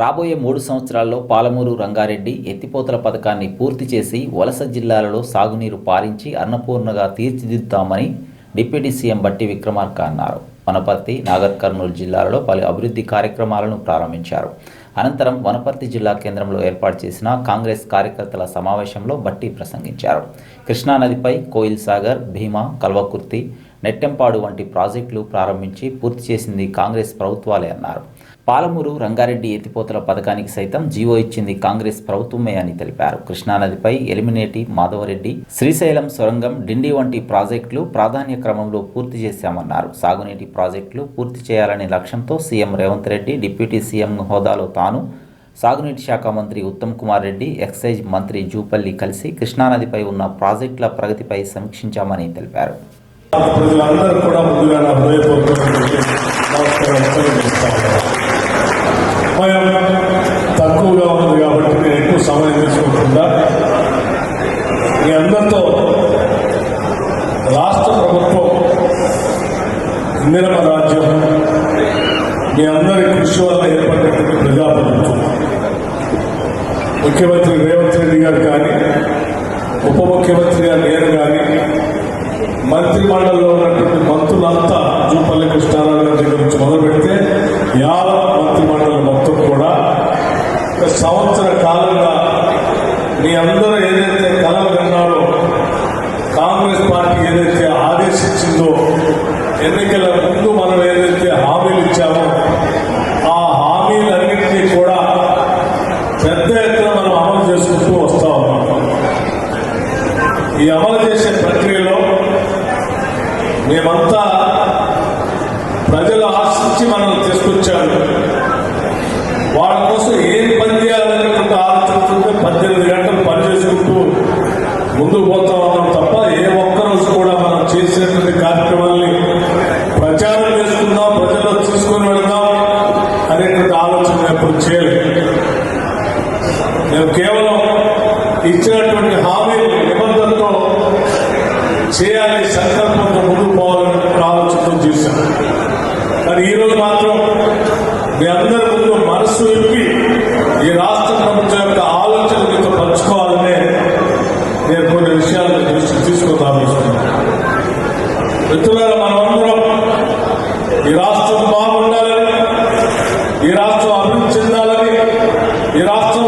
రాబోయే మూడు సంవత్సరాల్లో పాలమూరు రంగారెడ్డి ఎత్తిపోతల పథకాన్ని పూర్తి చేసి వలస జిల్లాలలో సాగునీరు పారించి అన్నపూర్ణగా తీర్చిదిద్దుతామని డిప్యూటీ సీఎం బట్టి విక్రమార్క అన్నారు. వనపర్తి నాగర్ కర్నూలు జిల్లాలలో పలు అభివృద్ధి కార్యక్రమాలను ప్రారంభించారు. అనంతరం వనపర్తి జిల్లా కేంద్రంలో ఏర్పాటు చేసిన కాంగ్రెస్ కార్యకర్తల సమావేశంలో బట్టి ప్రసంగించారు. కృష్ణానదిపై కోయిల్ సాగర్ భీమా కల్వకుర్తి నెట్టెంపాడు వంటి ప్రాజెక్టులు ప్రారంభించి పూర్తి చేసింది కాంగ్రెస్ ప్రభుత్వాలే అన్నారు. పాలమూరు రంగారెడ్డి ఎత్తిపోతల పథకానికి సైతం జీవో ఇచ్చింది కాంగ్రెస్ ప్రభుత్వమే అని తెలిపారు. కృష్ణానదిపై ఎలిమినేటి మాధవరెడ్డి శ్రీశైలం సొరంగం డిండి వంటి ప్రాజెక్టులు ప్రాధాన్య క్రమంలో పూర్తి చేశామన్నారు. సాగునీటి ప్రాజెక్టులు పూర్తి చేయాలనే లక్ష్యంతో CM Revanth Reddy deputy CM హోదాలో తాను సాగునీటి శాఖ మంత్రి ఉత్తమ్ కుమార్ రెడ్డి ఎక్సైజ్ మంత్రి జూపల్లి కలిసి కృష్ణానదిపై ఉన్న ప్రాజెక్టుల ప్రగతిపై సమీక్షించామని తెలిపారు. ప్రజలందరూ కూడా ముందుగా నా హృదయపూర్వకమైనటువంటి నమస్కారాలు సమయం తక్కువగా ఉంది కాబట్టి నేను ఎక్కువ సమయం తీసుకోకుండా మీ అందరితో రాష్ట్ర ప్రభుత్వం ఇందిరమ రాజ్యం మీ అందరి కృషి వల్ల ఏర్పడినటువంటి ప్రజాప్రభుత్వం. ముఖ్యమంత్రి రేవంత్ రెడ్డి గారు కానీ ఉప ముఖ్యమంత్రిగా నేను కానీ మంత్రి మండలిలో ఉన్నటువంటి మంత్రులంతా జూపల్లి కృష్ణారావు గారి దగ్గర నుంచి మొదలు పెడితే యావత్ మంత్రి మండలి మొత్తం కూడా ఒక సంవత్సర కాలంగా మీ అందరూ ఏదైతే కలలు విన్నారో కాంగ్రెస్ పార్టీ ఏదైతే ఆదేశించిందో ఎన్నికల ముందు మనం ఏదైతే హామీలు ఇచ్చామో ఆ హామీలన్నింటినీ కూడా పెద్ద ఎత్తున మనం అమలు చేసుకుంటూ వస్తా ఉన్నాం. ఈ అమలు చేసే ప్రక్రియలో మేమంతా ప్రజలు ఆశించి మనం తీసుకొచ్చాము వాళ్ళ కోసం ఏం పని చేయాలనేటువంటి ఆలోచిస్తుంటే పద్దెనిమిది గంటలు పని చేసుకుంటూ ముందుకు పోతా ఉన్నాం తప్ప ఏ ఒక్కరోజు కూడా మనం చేసేటువంటి కార్యక్రమాల్ని ప్రచారం చేసుకుందాం ప్రజల్లో తీసుకొని వెళ్దాం అనేటువంటి ఆలోచన ఎప్పుడు చేయలేదు. మేము కేవలం ఇచ్చినటువంటి హామీలు నిబంధనతో చేయాలనే సంకల్పంతో ముందుకు పోవాలని ఆలోచనతో చేశాం కానీ ఈరోజు మాత్రం మీ అందరి ముందు మనస్సు విప్పి ఈ రాష్ట్ర ప్రభుత్వం యొక్క ఆలోచన మీతో పంచుకోవాలనే నేను కొన్ని విషయాలను దృష్టి తీసుకుందాం ఆలోచిస్తున్నాను మిత్రులారా మనమందరం ఈ రాష్ట్రం బాగుండాలని ఈ రాష్ట్రం అభివృద్ధి చెందాలని ఈ రాష్ట్రం